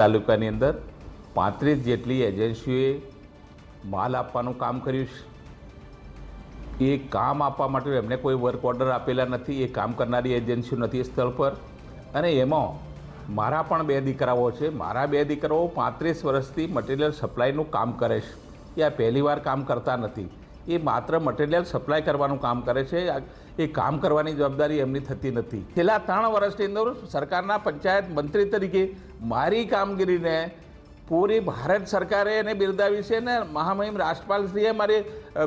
તાલુકાની અંદર પાંત્રીસ જેટલી એજન્સીઓએ માલ આપવાનું કામ કર્યું છે. એ કામ આપવા માટે એમને કોઈ વર્ક ઓર્ડર આપેલા નથી, એ કામ કરનારી એજન્સીઓ નથી સ્થળ પર. અને એમાં મારા પણ બે દીકરાઓ છે. મારા બે દીકરાઓ પાંત્રીસ વર્ષથી મટીરિયલ સપ્લાયનું કામ કરે છે. એ આ પહેલીવાર કામ કરતા નથી. એ માત્ર મટીરિયલ સપ્લાય કરવાનું કામ કરે છે. એ કામ કરવાની જવાબદારી એમની થતી નથી. છેલ્લા ત્રણ વર્ષની અંદર સરકારના પંચાયત મંત્રી તરીકે મારી કામગીરીને પૂરી ભારત સરકારે એને બિરદાવી છે ને મહામહિમ રાષ્ટ્રપાલશ્રીએ મારી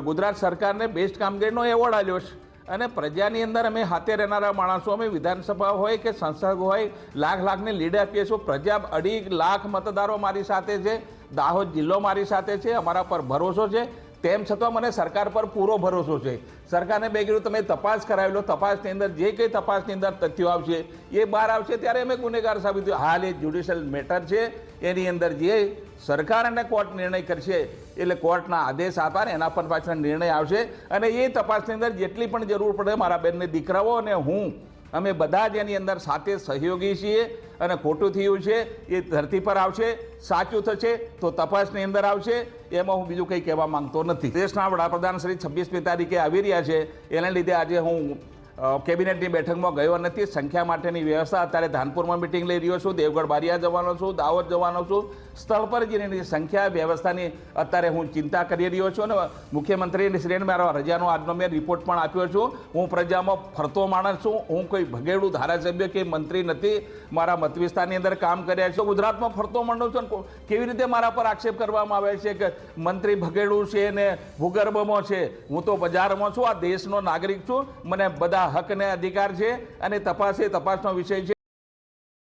ગુજરાત સરકારને બેસ્ટ કામગીરીનો એવોર્ડ આપ્યો છે. અને પ્રજાની અંદર અમે હાથે રહેનારા માણસો, અમે વિધાનસભા હોય કે સંસદ હોય, લાખ લાખને લીડ આપીએ છીએ. પ્રજા અઢી લાખ મતદારો મારી સાથે છે. દાહોદ જિલ્લો મારી સાથે છે. અમારા પર ભરોસો છે. તેમ છતાં મને સરકાર પર પૂરો ભરોસો છે. સરકારને બે કીધું, તમે તપાસ કરાવી લો, તપાસની અંદર જે કંઈ તપાસની અંદર તથ્યો આવશે, એ બહાર આવશે. ત્યારે અમે ગુનેગાર સાબિત. હાલ એ જ્યુડિશિયલ મેટર છે. એની અંદર જે સરકાર અને કોર્ટ નિર્ણય કરશે, એટલે કોર્ટના આદેશ આપા ને એના પર પાછળ નિર્ણય આવશે. અને એ તપાસની અંદર જેટલી પણ જરૂર પડે મારા બેનને દીકરાઓ અને હું અમે બધા જ એની અંદર સાથે સહયોગી છીએ અને ખોટું થયું છે, એ ધરતી પર આવશે, સાચું થશે, તો તપાસની અંદર આવશે, એમાં હું બીજું કંઈ કહેવા માંગતો નથી. દેશના વડાપ્રધાન શ્રી છવ્વીસમી તારીખે આવી રહ્યા છે. એના લીધે આજે હું કેબિનેટની બેઠકમાં ગયો નથી. સંખ્યા માટેની વ્યવસ્થા અત્યારે ધાનપુરમાં મિટિંગ લઈ રહ્યો છું. દેવગઢ બારિયા જવાનો છું, દાહોદ જવાનો છું. સ્થળ પર જઈને સંખ્યા વ્યવસ્થાની અત્યારે હું ચિંતા કરી રહ્યો છું અને મુખ્યમંત્રીની શ્રેણી મારો રજાનો આજનો મેં રિપોર્ટ પણ આપ્યો છું. હું પ્રજામાં ફરતો માણસ છું. હું કોઈ ભગેડું ધારાસભ્ય કે મંત્રી નથી. મારા મતવિસ્તારની અંદર કામ કર્યા છે. ગુજરાતમાં ફરતો માંડું છું. કેવી રીતે મારા પર આક્ષેપ કરવામાં આવે છે કે મંત્રી ભગેડું છે ને ભૂગર્ભમાં છે? હું તો બજારમાં છું. આ દેશનો નાગરિક છું. મને બધા હક અને અધિકાર છે અને તપાસ એ તપાસનો વિષય છે.